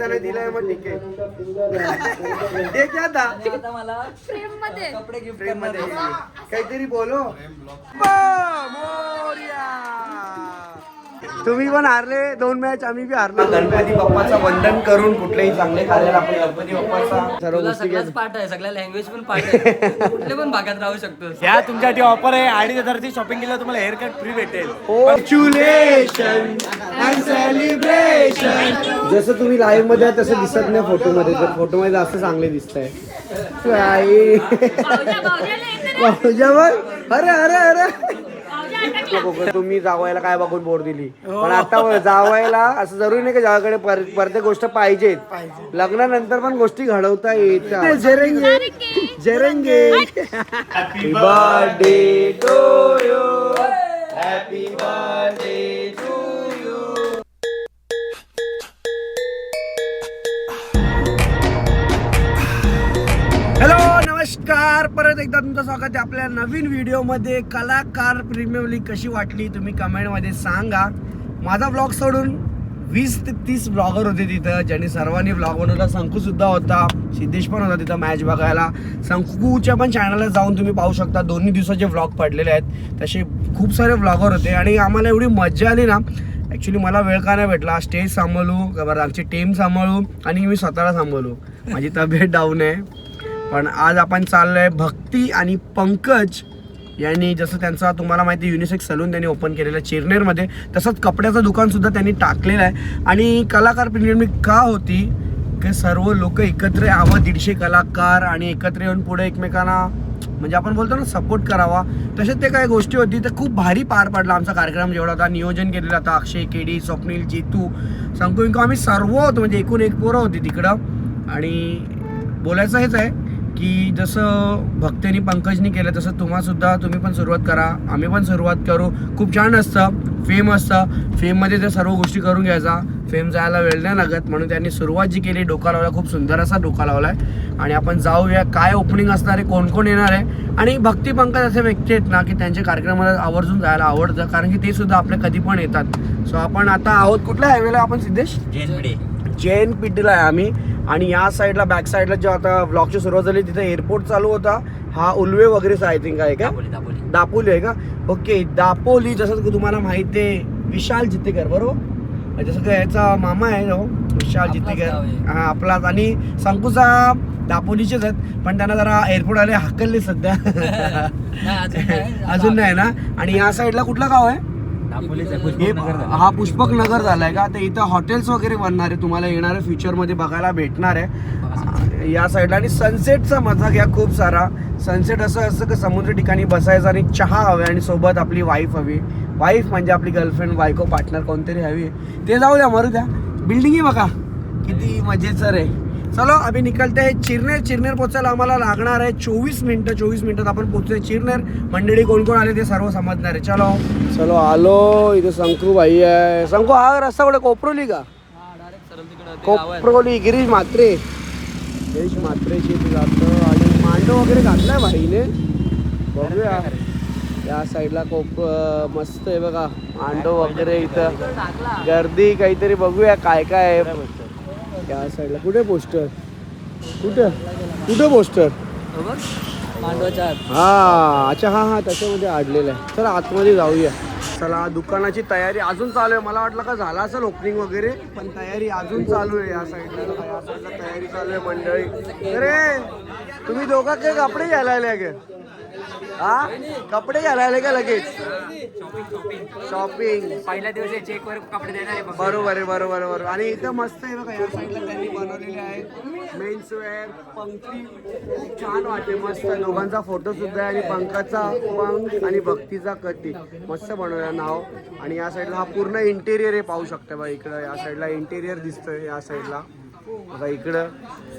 त्याने दिलाय मग ठीक आहे. ते क्या था आता मला फ्रेममध्ये कपडे गिफ्ट करणार मध्ये. काहीतरी बोलो. बा. तुम्ही पण हारले दोन मॅच आम्ही बी हारलो. गणपती बाप्पाचं वंदन करून कुठलेही चांगले खाल्ले आपण गणपती बाप्पाचा सर्व तुला गोष्टी सगळंच पाठ आहे सगळ्या लँग्वेज पण पाठ आहे. कुठल्या पण भागात राहू शकतोस. या तुमच्यासाठी ऑफर आहे. अडीच हजारची शॉपिंग केलं तुम्हाला हेअर कट फ्री भेटेल कॉन्ग्रॅच्युलेशन अँड सेलिब्रेशन जसं तुम्ही लाईव्हमध्ये आहे तसं दिसत नाही फोटो मध्ये तर फोटो मध्ये असं चांगले दिसत आहे. अरे अरे अरे. तुम्ही जावायला काय बघून बोर दिली? पण आता जावायला असं जरुरी नाही की जावाकडे पर- प्रत्येक गोष्ट पाहिजेत लग्नानंतर पण गोष्टी घडवता येतात. Jarange. Jarange. Happy birthday to you happy birthday to you hello नमस्कार. परत एकदा तुमचं स्वागत आहे आपल्या नवीन व्हिडिओमध्ये. कलाकार प्रीमियम लीग कशी वाटली तुम्ही कमेंटमध्ये सांगा. माझा ब्लॉग सोडून वीस ते तीस ब्लॉगर होते तिथं ज्यांनी सर्वांनी ब्लॉग बनवला. शंकूसुद्धा होता सिद्धेश पण होता तिथं मॅच बघायला. संकूच्या पण चॅनलला जाऊन तुम्ही पाहू शकता. दोन्ही दिवसाचे व्लॉग पडलेले आहेत. तसे खूप सारे ब्लॉगर होते. आणि आम्हाला एवढी मज्जा आली ना ॲक्च्युली मला वेळ का नाही भेटला. स्टेज सांभाळू का बरं आमची टीम सांभाळू आणि मी स्वतःला सांभाळू. माझी तब्येत डाऊन आहे. पण आज आपण चाललोय भक्ती आणि पंकज यांनी जसं त्यांचा तुम्हाला माहिती युनिसेक्स सलून त्यांनी ओपन केलेलं आहे चिरनेरमध्ये. तसंच कपड्याचं दुकानसुद्धा त्यांनी टाकलेलं आहे. आणि कलाकार पिरियड का होती? की सर्व लोक एकत्र यावं दीडशे कलाकार आणि एकत्र येऊन पुढे एकमेकांना म्हणजे आपण बोलतो ना सपोर्ट करावा. तसेच ते काही गोष्टी होती तर खूप भारी पार पडला आमचा कार्यक्रम जेवढा होता नियोजन केलेलं होता अक्षय केडी स्वप्नील जितू सांगतो विंकू आम्ही सर्व होतो म्हणजे एकूण एक पोरं होती तिकडं. आणि बोलायचं हेच आहे की जसं भक्तीने पंकजनी केलं तसं तुम्हा सुद्धा तुम्ही पण सुरुवात करा. आम्ही पण सुरुवात करू. खूप छान असतं. फेम असतं. फेममध्ये ते सर्व गोष्टी करून घ्यायचा. फेम जायला वेळ नाही लागत. म्हणून त्यांनी सुरुवात जी केली डोका लावला. खूप सुंदर असा डोका लावला आहे आणि आपण जाऊया. काय ओपनिंग असणार आहे कोण कोण येणार आहे? आणि भक्ती पंकज असे व्यक्ती आहेत ना की त्यांच्या कार्यक्रमाला आवर्जून जायला आवडतं. कारण की ते सुद्धा आपल्या कधी पण येतात. सो आपण आता आहोत कुठल्या हायवेला आपण सिद्धेश? जैन पिटीला आहे आम्ही. आणि या साईडला बॅक साईडला जेव्हा आता ब्लॉगची सुरुवात झाली तिथे एअरपोर्ट चालू होता. हा उल्वे वगैरेचा आय थिंक आहे का? दापोली आहे का? ओके दापोली जसं की तुम्हाला माहिती आहे विशाल जितेकर बरोबर? जसं का याचा मामा आहे तो विशाल आपलाच जितेकर. हा आपलाच. आणि संकुचा दापोलीचेच आहेत पण त्यांना जरा एअरपोर्ट आले हकलले सध्या. नाही, अजून नाही. अजून नाही ना? आणि या साईडला कुठलं गाव आहे? हे हा पुष्पक नगर झालाय का? तर इथं हॉटेल्स वगैरे बनणार आहे. तुम्हाला येणाऱ्या फ्युचरमध्ये बघायला भेटणार आहे. या साईडला आणि सनसेटचा मजा घ्या खूप सारा. सनसेट असं असतं की समुद्र ठिकाणी बसायचं आणि चहा हवे आणि सोबत आपली वाईफ हवी. वाईफ म्हणजे आपली गर्लफ्रेंड बायको पार्टनर कोणतरी हवी. ते जाऊ द्या मरू द्या. बिल्डिंग बघा. किती मजेचं रे. चलो आम्ही निकलते आहे चिरनेर. चिरनेर पोचायला आम्हाला लागणार आहे चोवीस मिनिटं. चोवीस मिनिटात आपण पोचतोय चिरनेर. मंडळी कोण कोण आले ते सर्व समजणार आहे. चलो. चलो आलो. इथे शंकू भाई आहे. शंकू हा रस्ता कुठे? कोपरोली का? कोपरोली गिरीश मात्रे गिरीश मात्रेची इथे जातो. आणि मांडव वगैरे घातलाय भाईने. बघूया. या साईडला कोप मस्त आहे बघा. मांडव वगैरे इथं. गर्दी काहीतरी बघूया. काय काय आहे. या साईडला कुठे पोस्टर कुठं? कुठं पोस्टर हा अच्छा हा हा त्याच्यामध्ये आडलेलं आहे. चला आतमध्ये जाऊया. चला दुकानाची तयारी अजून चालू आहे. मला वाटलं का झाला असेल ओपनिंग वगैरे पण तयारी अजून चालू आहे या साईडला या साईडला तयारी चालू आहे मंडळी. अरे तुम्ही दोघा काय कपडे घ्यायला आले हा? कपडे घ्यायला आले का लगेच? शॉपिंग पहिल्या दिवशी चेक वर कपडे देणार. बरोबर आहे बरोबर बरोबर आणि इथं मस्त आहे बघा या साईडला त्यांनी बनवलेले आहे मेन्स वेअर पंक्ती खूप छान वाटते मस्त. दोघांचा फोटो सुद्धा आहे आणि पंखाचा पंख आणि भक्तीचा कटी मस्त बनवलं नाव. आणि या साईडला हा पूर्ण इंटेरियर आहे पाहू शकता बघा इकडं. या साईडला इंटेरियर दिसतंय या साईडला बघा इकडं.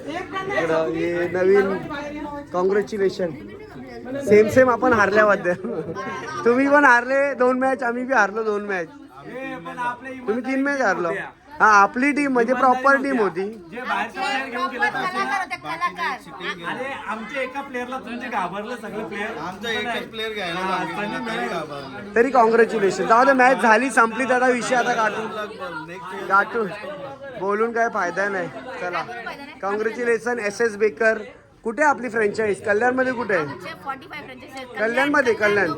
इकडं. हे नवीन. कॉंग्रॅच्युलेशन सेम सेम आपण हारल्याबद्दल तुम्ही पण हारले दोन मॅच आम्ही बी हारलो दोन मॅच तुम्ही तीन मॅच हारलो. हा आपली टीम म्हणजे प्रॉपर टीम होती. तरी कॉंग्रॅच्युलेशन जाऊ दे मॅच झाली संपली त्याचा विषय आता गाठून. गाठून. बोलून काय फायदा नाही. चला. कॉंग्रॅच्युलेशन एस एस बेकर कुठे आपली फ्रँचाईज कल्याणमध्ये कुठे आहे आमचे 45 franchises आहेत. कल्याणमध्ये, कल्याण.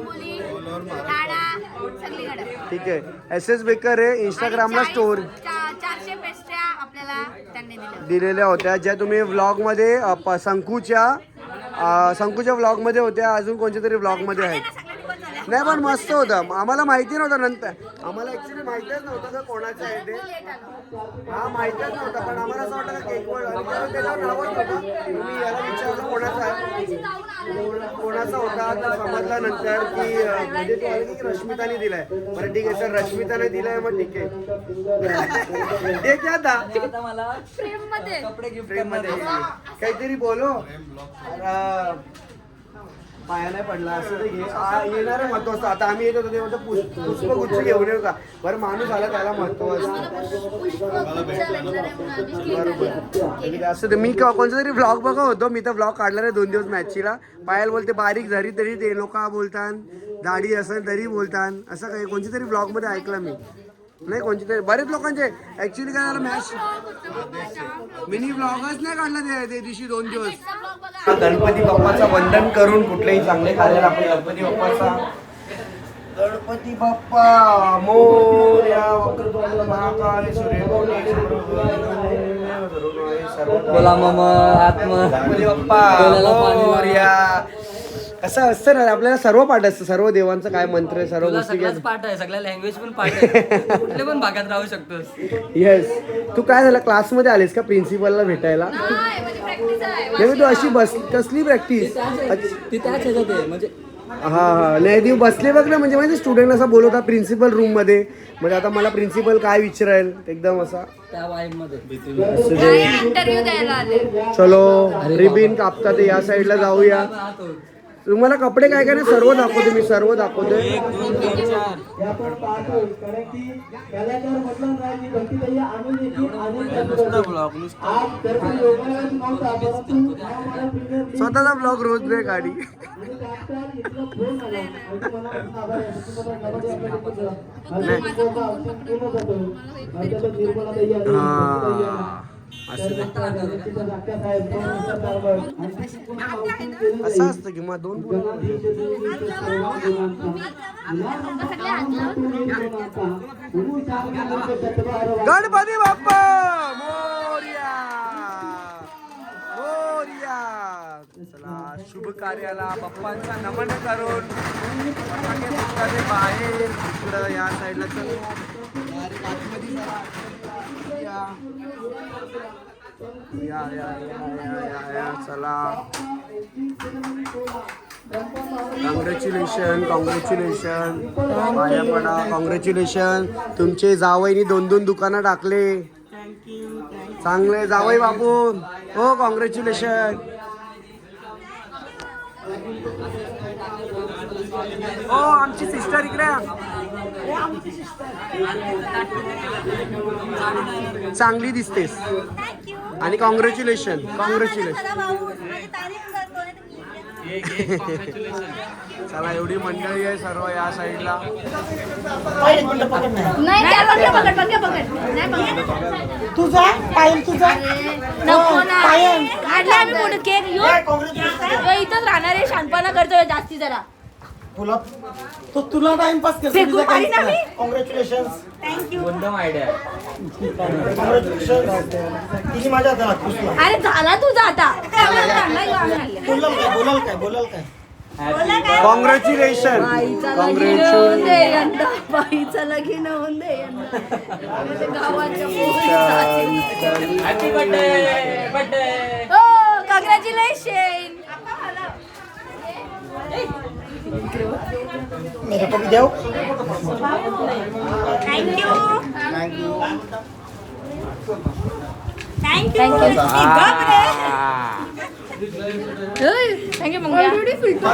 ठीक आहे एस एस बेकर आहे इंस्टाग्रामला स्टोर चाळीस- चा- चारशे पेस्ट्र्या आपल्याला त्यांनी दिल्या दिलेल्या होत्या ज्या तुम्ही व्लॉगमध्ये अ, प- शंकूच्या शंकूच्या व्लॉगमध्ये होत्या अजून कोणत्या तरी व्लॉगमध्ये आहेत. नाही पण मस्त होतं. आम्हाला माहिती नव्हतं नंतर. आम्हाला ऍक्च्युली माहितीच नव्हतं का कोणाचं आहे ते. हा माहितच नव्हतं पण आम्हाला असं वाटतं केक वर आणि त्याच्यावर नावच नव्हतं मी याला विचारलं कोणाचा आहे. कोण- कोणाचा होता तर समजलं नंतर की म्हणजे तू आली की रश्मिताने दिलाय. बरं ठीक आहे सर रश्मिताने दिलाय मग ठीक आहे. ते क्या था आता. मला फ्रेममध्ये कपडे गिफ्ट फ्रेममध्ये काहीतरी बोलो. पाया नाही पडला. असं ते घे. आ, येणार आहे महत्त्व असतं आता आम्ही येत होतो तेव्हा तर पुष्प पुष्पगुच्छ घेऊन येऊ का? बरं माणूस आला त्याला महत्त्व असतं. असं ते मी क- कोणता तरी व्लॉग बघत होतो. मी तर व्लॉग काढला नाही दोन दिवस मॅचीला पायल बोलते बारीक झाली तरी ते लोक बोलतात दाढी असेल तरी बोलतात असं काही कोणत्या तरी व्लॉगमध्ये ऐकलं मी. नाही कोणते तरी बरेच लोकांचे ऍक्च्युली काय झालं मॅच मिनी व्लॉगच नाही काढला ते दिवशी दोन दिवस गणपती बाप्पाचं वंदन करून कुठलेही चांगले कार्याला आपण गणपती बाप्पाचा गणपती बाप्पा मोर्या वक्रतुंड महाकाय सूर्यकोटी बोला मम आत्म गणपती बाप्पा. मोरया कसं असतं ना आपल्याला सर्व पाठ असतं सर्व देवांचं काय मंत्र आहे, सर्व तुला गोष्टी सगळ्याच पाठ आहे सगळ्या लँग्वेज पण पाठ आहे. कुठल्या पण भागात राहू शकतोस. येस तू काय झालं क्लासमध्ये आलीस का प्रिन्सिपलला भेटायला? नाही, माझी आहे. नाही मग तू अशी बस कसली प्रॅक्टिस ती त्याच ह्याच्यात आहे म्हणजे हा हा. नाही ती बसले बघ ना म्हणजे माहिती स्टुडंट असा बोलवता प्रिन्सिपल रूममध्ये. म्हणजे आता मला प्रिन्सिपल काय विचारेल एकदम असा. त्या वाईबमध्ये. असं नाही, ते. interview द्यायला आले. चलो रिबिन कापतात या साईडला जाऊया. तुम्हाला कपडे काय काय सर्व दाखवतो मी सर्व दाखवतोय. स्वतःचा ब्लॉग रोज नाही. गाडी हा. असं असतं की मग दोन. गणपती बाप्पा! मोर्या! मोर्या! चला शुभ कार्याला बाप्पांचा नमन करून बाहेर इकडं या साईडला चला. या. या या चला. कॉंग्रॅच्युलेशन कॉंग्रॅच्युलेशन पाया पडा. कॉंग्रॅच्युलेशन तुमचे जावईनी दोन दोन दुकानं टाकले. चांगले जावई बापू हो कॉंग्रॅच्युलेशन हो आमची सिस्टर इकडे चांगली दिसतेस. आणि कॉंग्रॅच्युलेशन कॉंग्रॅच्युलेशन चला एवढी मंडळी आहे सर्व या साईडला. तुझा पायल तुझा? केक यो इथंच राहणार आहे शानपणा करतोय जास्ती जरा. तुला तो तुला टाइमपास फेकून. कॉंग्रॅच्युलेशन मुद्दाम आयडिया कॉंग्रॅच्युलेशन तिने माझ्या हाताला खुशला अरे झाला तुझा आता. चांगला यो आम्ही आणला. बोलाल काय बोलाल काय? बोलाल काय? कॉंग्रॅच्युलेशन बाईचा लगीन होऊन दे यंदा. बाईचा लगीन होऊन दे यंदा. म्हणजे गावाच्या पोरी जातील. हॅपी बर्थडे बर्थडे हो कॉंग्रॅच्युलेशन मेरे को भी देव thank you thank you thank you मग ऑलरेडी फिल्टर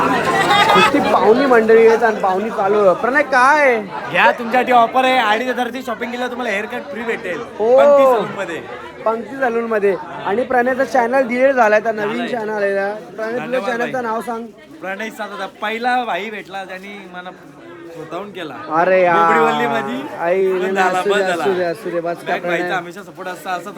नुसती पाहुणी मंडळी आहेत आणि पाहुणी चालू आहे. प्रणय काय? घ्या तुमच्यासाठी ऑफर आहे. अडीच हजारची शॉपिंग केलं तुम्हाला हेअर कट फ्री भेटेल. हो. पंक्ती सलून मध्ये. पंक्ती सलून मध्ये. आणि प्रणयचा चॅनल डिलीट झालाय तर नवीन चॅनल आहे. प्रणय तुझ्या चॅनलचं. नाव सांग. प्रणय साथ होता पहिला भाई भेटला त्यांनी मला स्वतःहून केला. अरे यार माझी. आई हमेशा सपोर्ट असता असत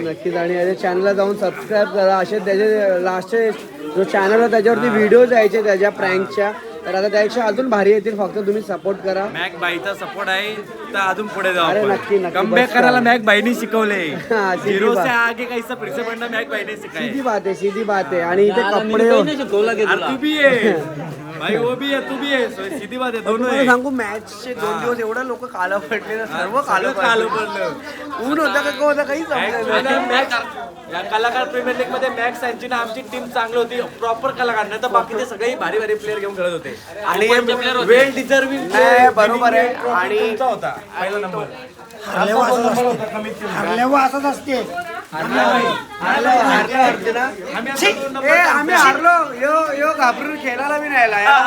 नक्कीच आणि याच्या चॅनलला जाऊन सबस्क्राईब करा. असे त्याचे लास्टचे जो चॅनल आहे त्याच्यावरती व्हिडिओ यायचे त्याच्या प्रँकच्या तर आता त्यापेक्षा अजून भारी येतील फक्त तुम्ही सपोर्ट करा. मॅक बाईचा सपोर्ट आहे तर अजून पुढे जाऊ अरे आपण. नक्की, नक्की, कमबॅक बस करायला करा. मॅक बाईनी शिकवले. हा, सीधी झिरो बात. से आगे कैसा फिर से मॅक बाईने सिखाए सीधी बात आहे सीधी बात आहे. आणि इथे कपडे अरे तू भी आहे भाई वो भी है तू भी है सीधी बात आहे दोनों तुम्हाला सांगू मॅचचे दोन दिवस एवढं लोक काला पडले ना सर्व कालं कालं पडलं. ऊन होतं का होतं काही. मॅक्स या कलाकार प्रीमियर लीगमध्ये मॅक्स यांची ना आमची टीम चांगली होती प्रॉपर कलाकार. नाही तर बाकीचे सगळे भारी भारी प्लेअर घेऊन खेळत होते. आणि वेल डिझर्विंग नाही, बरोबर आहे. आणि- होता पहिला नंबर हरल्यावर असंच असते. ए, आम्ही हारलो. यो यो घाबरून खेळायला बी नाही आला. याला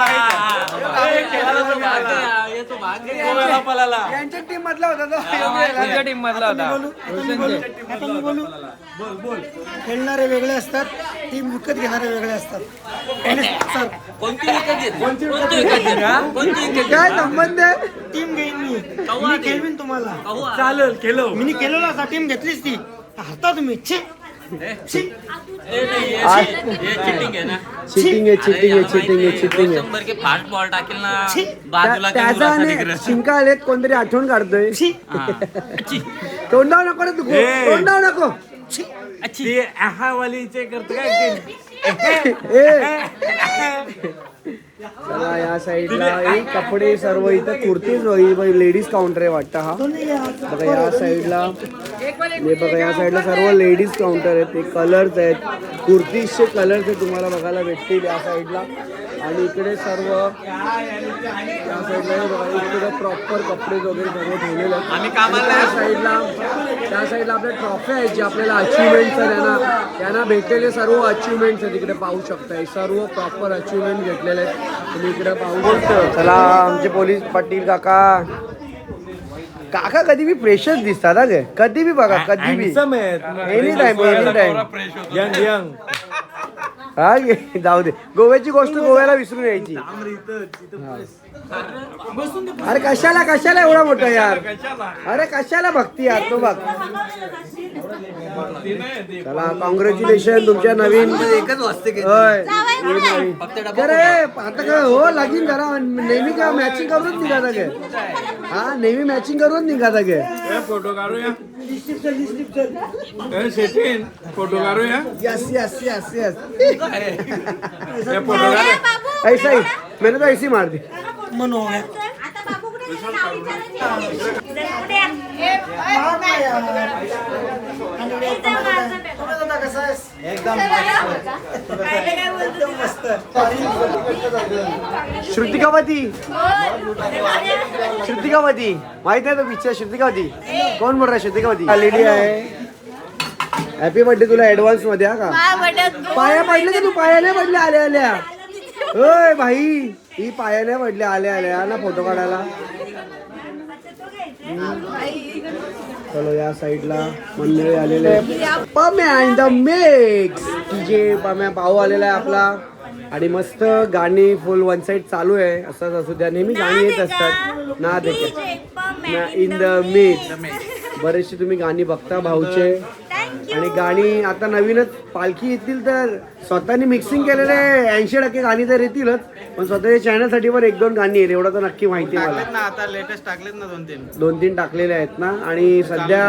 गोव्याला पळाला. यांच्या टीम मधला होता तो. टीम मधला होता. आता मी बोलू? खेळणारे वेगळे असतात टीम विकत घेणारे वेगळे असतात. सर. कोणती विकत घेतली? कोणती विकत घेतली? कोणती विकत काय संबंध आहे? टीम घेईन मी. मी खेळवीन तुम्हाला. चालेल केलो मी केलेला असा टीम घेतलीच ती. हरता तुम्ही छी. चिटिंग आहे ना. चिटिंग आहे चिटिंग आहे चिटिंग आहे चिटिंग आहे. शंभर के फास्ट बॉल टाकेल ना बाजूला त्या- काही त्याचा उरासा आणि निघरं. शिंका आलेत कोणतरी आठवण काढतोय. तोंडाव नको रे तू. तोंडाव नको. ती करतो काय चला या साईडला हे कपडे सर्व इथं कुर्तीच लेडीज काउंटर आहे वाटतं हा. बघा या साईडला हे बघा या साईडला सर्व लेडीज काउंटर आहेत ते कलर्स आहेत. कुर्तीजचे कलर्स आहेत तुम्हाला बघायला भेटतील या साईडला. आणि इकडे सर्व या साईडला हे बघा इकडे प्रॉपर कपडे वगैरे सर्व ठेवलेले आहेत. आम्ही कामाला त्या साईडला त्या साईडला आपल्या ट्रॉफी आहेत जे आपल्याला अचिव्हमेंट त्यांना त्यांना भेटलेले सर्व अचिव्हमेंट्स आहेत. इकडे पाहू शकता हे सर्व प्रॉपर अचिव्हमेंट घेतलेले आहेत. तुम्ही इकडे पाहू शकता. चला आमचे पोलीस पाटील काका. काका कधी बी फ्रेशच दिसतात हा गे. कधी बी बघा कधी बी. Handsome आहेत. Any time any time young young हा गे, जाऊ दे. गोव्याची गोष्ट गोव्याला विसरून यायची. अरे कशाला कशाला एवढा मोठा यार? अरे कशाला भक्ती यार तो बघ. चला कॉंग्रॅच्युलेशन तुमच्या नवीन एकच वाजते. होय. अरे आता काय हो लगीन करा. नेहमी का मॅचिंग करूनच निघाता गे हा नेहमी मॅचिंग करूनच निघाता गे फोटो काढूया. फोटो काढूया. यस यस यस यस ए, फोटो काढ. ऐसा मैंने तो ऐसी मार दी। मन हो गया। श्रुतिकावती। श्रुतिकावती माहीत नाही तो पिक्चर श्रुतिकावती? कोण बोल रहा है श्रुतिकावती लेडी आहे. हॅपी बर्थडे तुला ऍडव्हान्समध्ये हा का? पाया पडले का तू? पाया नाही पडले? आल्या आल्या. होय भाई ही पाया नाही पडले आल्या आल्या ना फोटो काढायला. चलो या साईडला मंडळी आलेले पम्या इन द मिक्स जे पम्या भाऊ आलेला आहे आपला. आणि मस्त गाणी फुल वन साइड चालू आहे. असंच असू द्या नेहमी गाणी येत असतात. ना देखील इन द मिक्स बरेचसे तुम्ही गाणी बघता भाऊचे. आणि गाणी आता नवीनच पालखी येतील तर स्वतःनी मिक्सिंग केलेले ऐंशी टक्के गाणी तर येतीलच पण स्वतःच्या चॅनलसाठी पण एक दोन गाणी आहेत. एवढं तर नक्की माहिती आहे मला. ना आता लेटेस्ट टाकलेत ना दोन तीन दोन तीन टाकलेले आहेत ना. आणि सध्या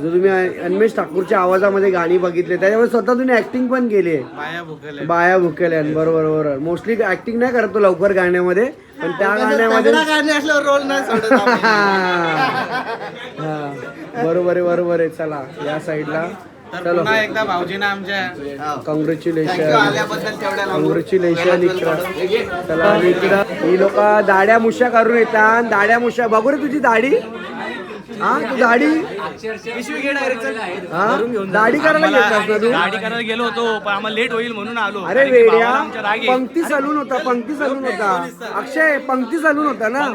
जो तुम्ही अन्मेश ठाकूरच्या आवाजामध्ये गाणी बघितले त्याच्यामध्ये स्वतः तुम्ही ऍक्टिंग पण केली आहे. बाया भुकेल्या बरोबर बरोबर. मोस्टली ऍक्टिंग नाही करतो लवकर गाण्यामध्ये. पण त्या गाण्यामध्ये गाणी असल्यावर रोल नाही सोडत. हा, बरोबर आहे बरोबर आहे. चला या साईडला. तर चलो. पुन्हा एकदा भाऊजीना आमच्या कॉंग्रॅच्युलेशन आल्याबद्दल तेवढ्या कॉंग्रॅच्युलेशन इकडं चला आणि इकडं ही लोक दाड्या मुश्या करून येतात. दाड्या मुश्या बघू रे तुझी दाढी. हा तू दाढी पिशवी घे डायरेक्ट हा? दाढी करायला घेतलास ना तू? गाडी करायला गेलो होतो पण आम्हाला लेट होईल म्हणून आलो. अरे कारण की वेड्या भावाला आमच्या राग येईल. पंक्ती सलून होता पंक्ती सलून होता. अक्षय पंक्ती सलून होता ना?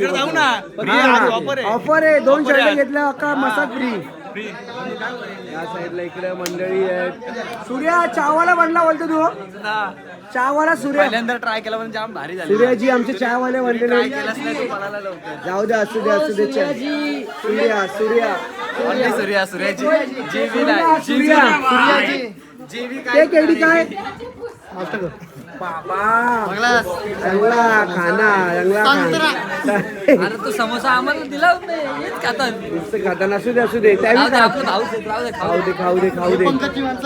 जाऊ. ऑफर आहे दोन शर्ट घेतल्या अख्खा मसाज फ्री या साईडला इकडे मंडळी आहेत. सूर्या चावाला बनला बोलतो तू. चावाला सूर्या. पहिल्यांदा ट्राय केला पण जाम भारी झाली. सूर्याजी आमचे चायवाले बनलेले जाऊ द्या असू द्या असू दे सूर्या सूर्या. सूर्या सूर्याची जीवी सूर्या सूर्या. ते केडी काय? चांगला खाना चांगला खाना. अरे तू समोसा आम्हाला दिला नाही हेच खातात नुसतं खाताना असू दे असू दे. त्यावेळी खाऊ दे. खाऊ दे खाऊ दे खाऊ दे.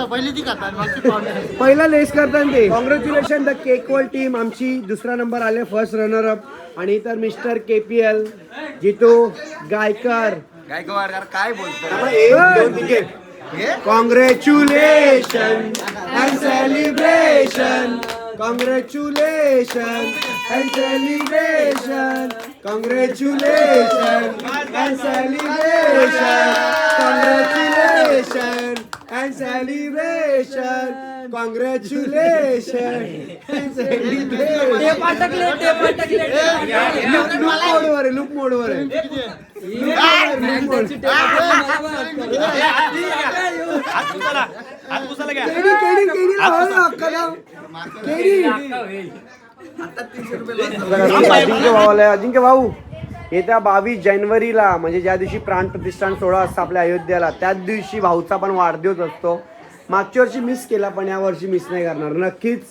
पहिली ती खातात बाकी पाहुणे. पहिला लेस करतात ते. कॉंग्रॅच्युलेशन द केकवल टीम आमची दुसरा नंबर आले फर्स्ट रनर अप आणि तर mister K P L Jitu Gaikar. यार काय बोलतो congratulation and celebration congratulation and celebration congratulation and celebration congratulation and celebration congratulation and celebration tape अटकले, tape अटकले, टेप अटकले. लूप मोडवर आहे लूप मोडवर आहे लूप मोड हात पुसाला हात पुसाला घ्या केडी केडी केडी लावा ना अक्काला. केडी अजिंक्य भाऊ अजिंक्य भाऊ येत्या बावीस जानेवारीला म्हणजे ज्या दिवशी प्राण प्रतिष्ठान सोहळा असतो आपल्या अयोध्येला त्याच दिवशी भाऊचा पण वाढदिवस असतो. मागच्या वर्षी मिस केला पण या वर्षी मिस नाही करणार. नक्कीच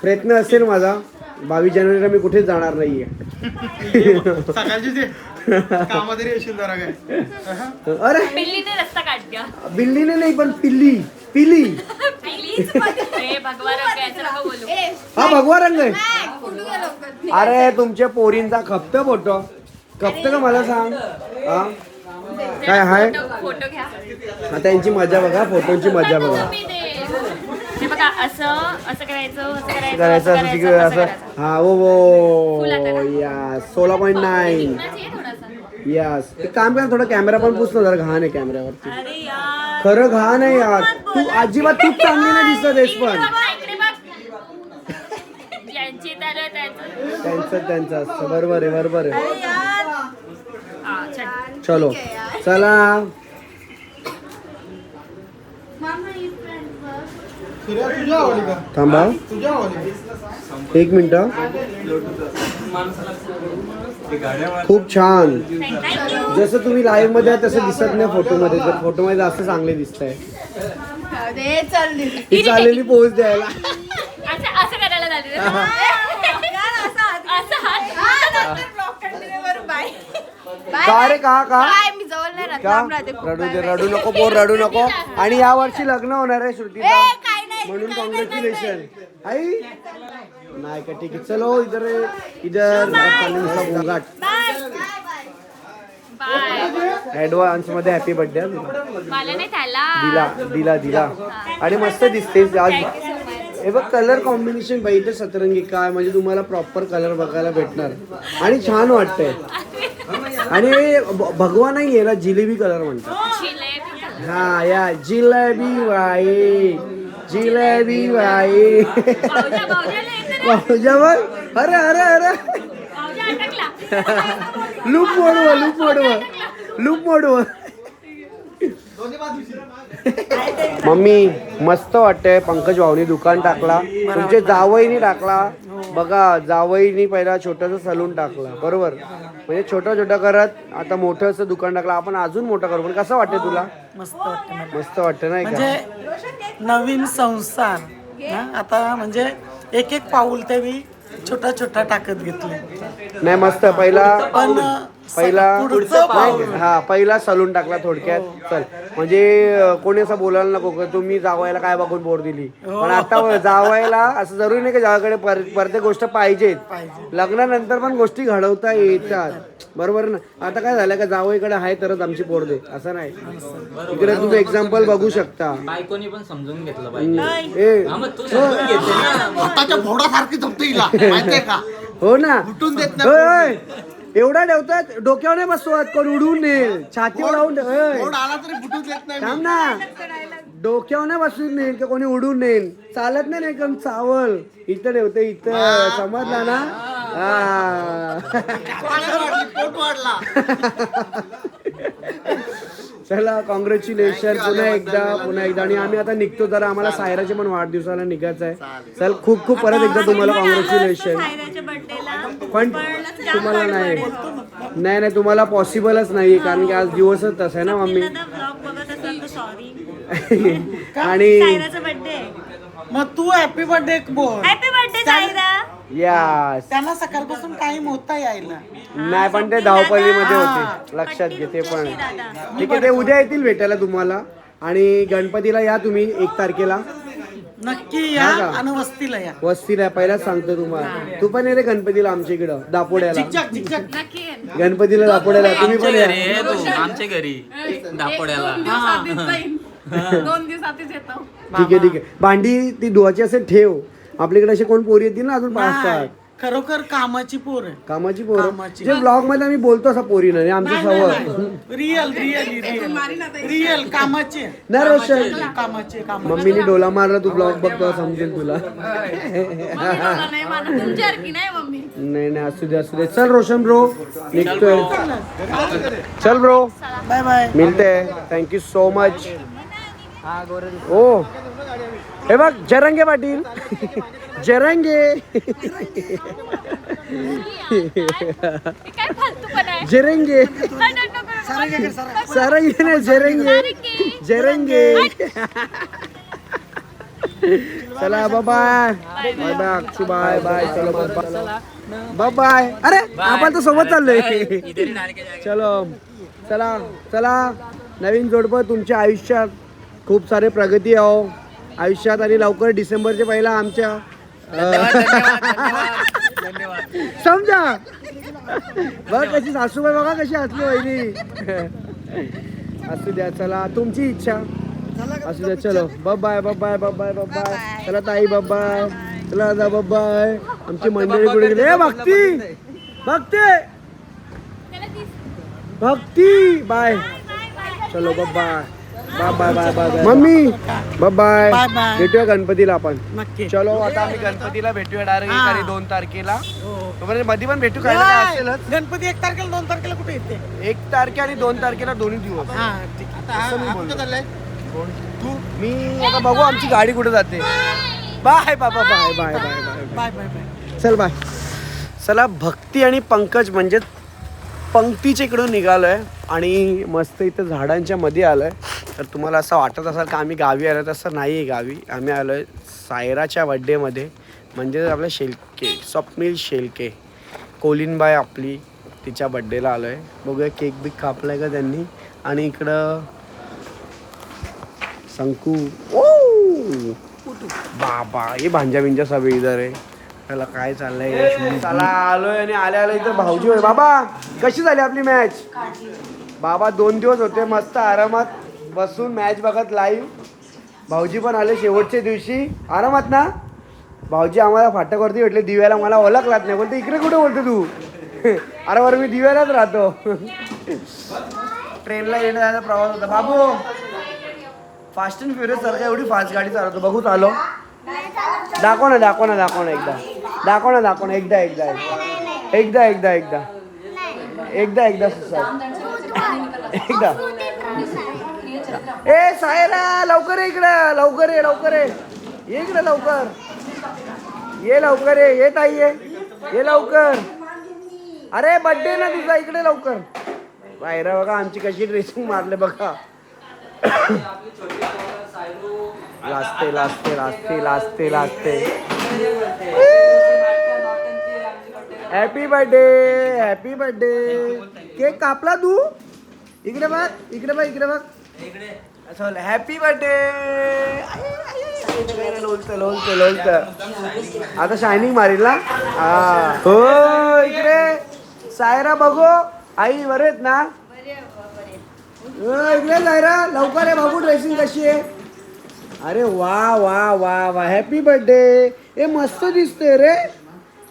प्रयत्न असेल माझा. बावीस जानेवारीला मी कुठेच जाणार नाहीये. सकाळची ते कामा तरी येशील जरा काय. अरे! पिल्लीने रस्ता काढ द्या बिल्लीने नाही पण पिल्ली. पिली. प्लीज हे भगवान याचं नका बोलू. हा भगवा रंग आहे? अरे तुमच्या पोरींचा खपत फोटो. खपत का मला सांग? हा? काय हाय? फोटो घ्या. हा त्यांची मजा बघा फोटोची मजा बघा. बघा असं असं करायचं असं करायचं करायचं असं तिकडे. हा वो वो फुल हाताला. या सोळा पॉईंट नाईन यस एक काम कर थोडा कॅमेरा पण पुसतो जरा घाण आहे कॅमेऱ्यावरती अरे यार. खरं घाण आहे यार. तू अजिबात तूच चांगली नाही दिसत आहेस पण. त्याचं. त्यांचं त्यांचं असतं. बरोबर आहे बरोबर आहे. हा, चल. चलो चला मामा, ही friend बघ. सूर्या तुझ्या आवडली का थांबा. एक मिनिट खूप छान. जसं तुम्ही लाईव्हमध्ये आहे तसं दिसत नाही फोटोमध्ये तर फोटोमध्ये असं चांगले दिसतंय. अरे चल दीदी. ही चाललेली पोच द्यायला. हा, का. रे का का. रडू दे. रडू नको पोर रडू नको. आणि या वर्षी लग्न होणार आहे नाही, म्हणून कॉंग्रॅच्युलेशन आई? नाही का ठीक आहे. चलो इधर इधर. नुसता गोंगाट बाय ऍडव्हान्समध्ये हॅपी बर्थडे दिला दिला दिला. आणि मस्त दिसते आज. हे बघ कलर कॉम्बिनेशन बाई इथे सतरंगी काय म्हणजे तुम्हाला प्रॉपर कलर बघायला भेटणार. आणि छान वाटतंय. आणि हे भगवा नाही याला जिलेबी कलर म्हणतात? हा या जिलेबी वाई जिलेबी वाई भाऊजा. भाऊजावर अरे अरे अरे. लूप मोडव लूप मोडव. लूप मोडव. मम्मी मस्त वाटतंय. पंकज भाऊनी दुकान टाकला. तुमचे जावईनी टाकला. बघा जावईनी पहिला छोटस सलून टाकला. बरोबर? म्हणजे छोटं छोटं करत आता मोठं असं दुकान टाकलं आपण अजून मोठं करू पण कसं वाटतं तुला? मस्त वाटतं मला. मस्त वाटतं नाही का? म्हणजे नवीन संसार हा, आता म्हणजे एक एक पाऊल ते मी छोटा छोटा टाकत घेतले. नाही मस्त. पहिला पण पहिला पुढचं पाऊल. नाही, हा पहिला सलून टाकला थोडक्यात. चल. म्हणजे अं, कोणी असं बोलायला नको का तुम्ही जावायला काय बघून बोर दिली. पण आता जावायला असं जरुरी नाही की जावाकडे प्रत्येक गोष्ट पाहिजेत लग्नानंतर पण गोष्टी घडवता येतात. बरोबर ना? आता काय झालं का जावईकडे आहे तरच आमची पोर दे. असं नाही. इकडे तुम्ही एक्झाम्पल बघू शकता. बायकोनी पण समजून घेतलं पाहिजे. ए, हा मग तू समजून घेते ना. स्वतःच्या फोडासारखी जमते हिला. माहितीये का? हो ना. उठून देत होय, होय. एवढा ठेवतात डोक्यावर नाही बसवत कोण उडवून नेल छातीवर आला तरी फुटूच नाही. थांब ना. डोक्यावर नाही बसून नेईल की कोणी उडून नेईल. चालत नाही ना एकदम चावल. इथं ठेवते इथं. समजला ना? हा. ताकद वाढली, पोट वाढला? चला कॉंग्रॅच्युलेशन पुन्हा एकदा पुन्हा एकदा. आणि आम्ही आता निघतो जरा आम्हाला सायराच्या पण वाढदिवसाला निघायचं आहे. चल खूप खूप परत एकदा तुम्हाला कॉंग्रॅच्युलेशन सायराच्या बर्थडेला पण तुम्हाला नाही. नाही नाही तुम्हाला पॉसिबलच नाही कारण की आज दिवसच तसा आहे ना मम्मी? ब्लॉग बघत असाल तर सॉरी आणि सायराचा बर्थडे मग तू हॅपी बर्थडे बोल. हॅपी बर्थडे यास त्यांना सकाळपासून टाइम होता यायला. नाही पण ते धावपल्लीमध्ये होते. लक्षात घे ते पण. ठीक आहे ते उद्या येतील भेटायला तुम्हाला. आणि गणपतीला या तुम्ही एक तारखेला. नक्की या हा का? आणि वस्तीला या. वस्तीला पहिलाच सांगतो तुम्हाला. तू पण ये रे गणपतीला आमच्या इकडं दापोड्याला. Zigzag zigzag. गणपतीला दापोड्याला तुम्ही पण आमच्या या. घरी ये तू आमच्या घरी दापोड्याला. दोन दिवसातच येतो. ठीक आहे ठीक आहे. भांडी ती धुवाची असेल ठेव. आपल्याकडे असे कोण पोरी येतील ना अजून पाच सात? खरोखर कामाची पोर आहे कामाची पोरं? कामाची. जे ब्लॉगमध्ये आम्ही बोलतो असं पोरी नाही आमची सवय. रिअल रिअल रिअल रिअल कामाची. आहे. नाही रोशन. कामाची कामाची मम्मीने डोला मारला तू ब्लॉग बघतो समजेल तुला. नाही नाही मम्मी. नाही नाही असू दे असू दे. चल रोशन ब्रो निघतोय. चल ब्रो बाय बाय मिळते थँक्यू सो मच ओ हे बघ जरंगे पाटील. जरंगे. जरंगे? सारंगे नाही जरंगे. जरंगे. चला बाय बाय बाय चलो बाय बाय अरे आपण तर सोबत चाललोय. चलो. चला चला. नवीन जोडपं तुमच्या आयुष्यात. खूप सारे प्रगती आहो आयुष्यात आणि लवकर डिसेंबरच्या पहिला आमच्या समजा. बघ कशी सासूबाई बघा कशी असली वहिनी. असू द्या चला. तुमची इच्छा. असू द्या चलो. बाय बाय बाय बाय चला ताई बाय चला दादा बाय आमची मंडळी कुठे गेली? ए, भक्ती! भक्ती! भक्ती! बाय चलो bye bye bye bye mummy bye bye Bye bye. भेटूया गणपतीला आपण. नक्की. चलो आता आम्ही गणपतीला भेटूया डायरेक्ट आणि दोन तारखेला. तोपर्यंत मध्ये पण भेटू काय? ना काय असेलच. गणपती एक तारखेला दोन तारखेला कुठे येते? एक तारखे आणि दोन तारखेला दोन्ही दिवस. हा ठीक आहे. असं मी बोललो. तू मी आता बघू आमची गाडी कुठे जाते. बाय बाबा bye bye bye bye bye bye bye चल बाय चला भक्ती आणि पंकज म्हणजे पंक्तीच्या इकडून निघालोय आणि मस्त इथं झाडांच्या मध्ये आलोय. तर तुम्हाला असं वाटत असेल का आम्ही गावी आलो तसं नाही आहे गावी. आम्ही आलोय सायराच्या बड्डेमध्ये. म्हणजे आपल्या शेलके स्वप्नील शेलके. कोलिनबाई आपली तिच्या बड्डेला आलोय. बघूया केक बिक कापलाय का त्यांनी. आणि इकडं शंकू ओ बाबा हे भांजा बिंजा सगळे इधर आहे. त्याला काय चाललंय? चला आलोय आणि आल्या आल्या इथं भाऊजी होय. बाबा कशी झाली आपली मॅच बाबा दोन दिवस होते मस्त आरामात. बसून मॅच बघत लाईव्ह भाऊजी पण आले शेवटच्या दिवशी. आरामात ना? भाऊजी आम्हाला फाटकवरती भेटले. दिव्याला मला ओळखलात नाही. बोलते इकडे कुठे बोलतो तू? अरे बरं मी दिव्यालाच राहतो. ट्रेनला येणं जायचा प्रवास होता. बाबू फास्ट अँड फ्युरियस सारखा एवढी फास्ट गाडी चालवतो. बघू चालो दाखव ना दाखव ना दाखव ना एकदा. दाखव ना दाखव ना. एकदा एकदा. एकदा एकदा एकदा. एकदा एकदा सर. एकदा. ए सायरा लवकर ये इकडं लवकर ये लवकर ये. इकडं लवकर. ये लवकर ये ये ताई ये. ये लवकर. अरे बड्डे ना तुझा इकडे लवकर. सायरा बघा आमची कशी ड्रेसिंग मारले बघा. लाजते लाजते लाजते लाजते लाजते happy birthday happy birthday cake कापला तू? इकडे बघ इकडे बघ इकडे बघ. असं हॅपी बर्थडे लोलत लोलत लोलत आता शायनिंग मारील. ना हा. हो इकडे. सायरा बघू. आई बरे आहेत ना? हो, इकडे सायरा लवकर आहे बघू ड्रेसिंग कशी आहे. अरे वा वा वा वा. हॅपी बर्थडे ए मस्त दिसतोय रे.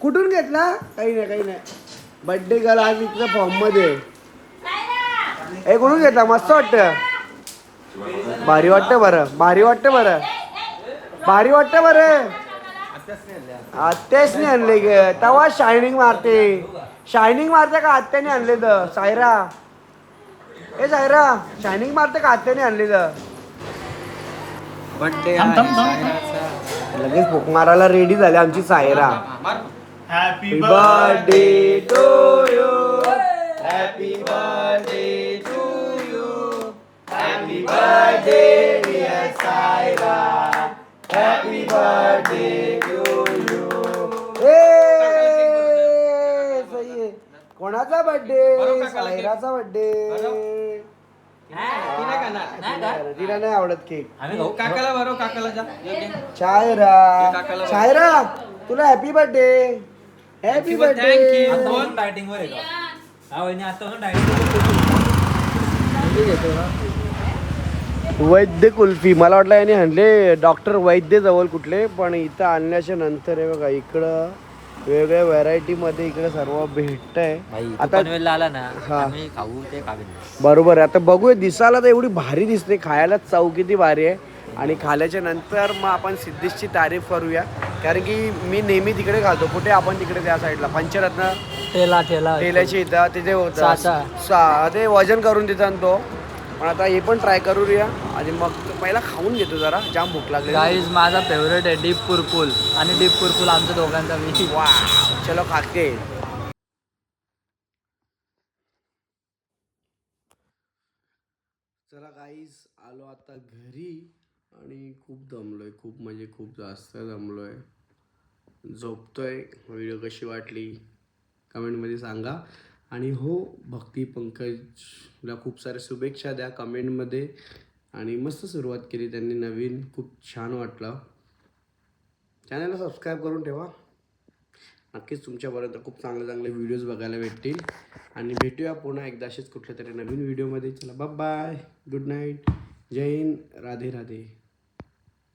कुठून घेतला? काही नाही काही नाही. बर्थडे गर्ल आज इथं फॉर्ममध्ये. हे कोणून घेतला? मस्त वाटतं. भारी वाटतं बरं. भारी वाटतं बरं. भारी वाटतं बरं. आत्याच नाही आणले ग. तवा शायनिंग मारते. शायनिंग मारते का आत्याने आणले तर सायरा. ए सायरा. शायनिंग मारते का आत्याने आणले तर बर्थडे लगेच भूक मारायला रेडी झाली आमची Saira. Happy birthday to you happy birthday to you happy birthday dear Saira happy birthday to you ए सही आहे. कोणाचा बर्थडे सायराचा बर्थडे तिला नाही आवडत केक काकाला बरोबर काकाला जा. शायरा शायरा तुला happy birthday happy birthday dieting वर हा वहिनी आता वैद्य कुल्फी. मला वाटलं याने आणले. डॉक्टर वैद्य जवळ कुठले पण इथं आणल्याच्या नंतर आहे बघा इकडं वेगवेगळ्या व्हरायटी मध्ये इकडे सर्व भेटतंय. आता पनवेलला आला ना हा. आम्ही खाऊ ते बरोबर आहे. आता बघूया दिसायला तर एवढी भारी दिसते. खायला चव किती भारी आहे. आणि खाल्याच्या नंतर मग आपण सिद्धेशची तारीफ करूया. कारण की मी नेहमी तिकडे खातो. कुठे आपण तिकडे त्या साईडला? पंचरत्न? ठेला ठेला तेलाची इथं तिथे होतं. ते वजन करून देतात तो पण आता हे पण ट्राय करूया. आणि मग पहिला खाऊन घेतो जरा. जाम भूक लागली. गाईज माझा फेवरेट आहे डीप कुरकुल आणि डीप कुरकुल आमच्या दोघांचा मी. वा चलो खाके चला काहीच आलो आता घरी. आणि खूप दमलोय. खूप म्हणजे खूप जास्त दमलोय. झोपतोय. व्हिडिओ कशी वाटली? कमेंटमध्ये सांगा. आणि हो भक्ती पंकजला खूप साऱ्या शुभेच्छा द्या कमेंटमध्ये. आणि मस्त सुरुवात केली त्यांनी नवीन खूप छान वाटलं. चॅनलला सबस्क्राईब करून ठेवा. नक्कीच तुमच्यापर्यंत खूप चांगले चांगले व्हिडिओज बघायला भेटतील. आणि भेटूया पुन्हा एकदा असेच कुठल्या तरी नवीन व्हिडिओमध्ये चला बाय गुड नाईट जय हिंद. राधे राधे